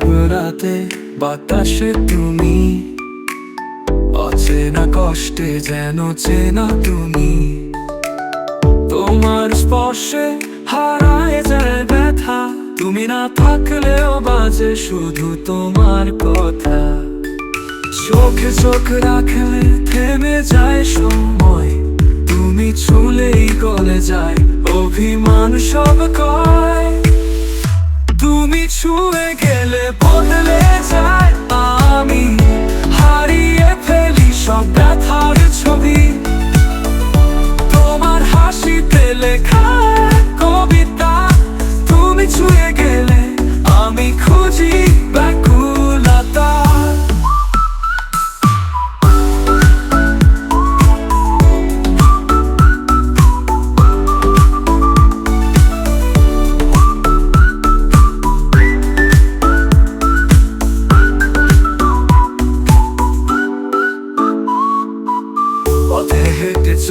রাতে বাতাসে তুমি। অচেনা কষ্টে যেন চেনা তুমি। তোমার স্পর্শে হারায় যায় ব্যথা। তুমি না থাকলেও বাজে শুধু তোমার কথা। চোখে চোখ রাখলে থেমে যায় সময়। তুমি ছুলেই গলে যায় অভিমান সব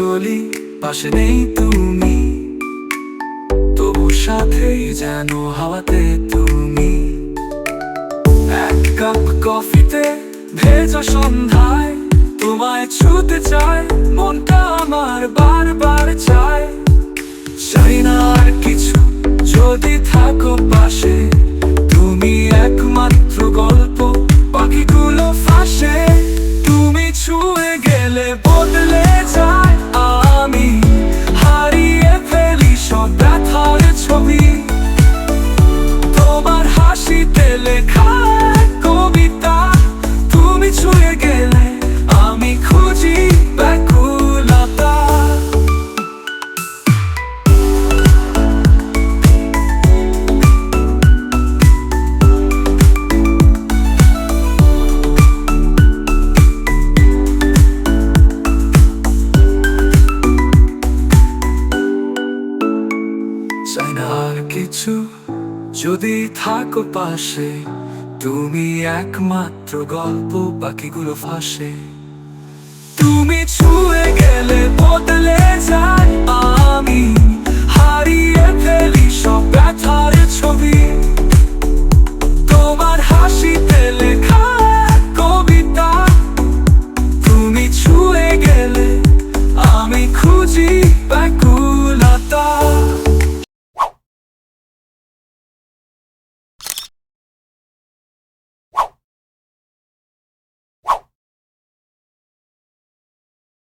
চলি, পাশে নেই তুমি। তবু সাথেই যেন হাওয়াতে তুমি। এক কাপ কফিতে ভেজ সন্ধ্যায়, তোমায় ছুতে চায় মনটা আমার বারবার চায়। চাই না আর কিছু কিছু যদি থাকো পাশে তুমি একমাত্র গল্প বাকিগুলো ফাঁসে। তুমি ছুঁয়ে গেলে বদলে যায়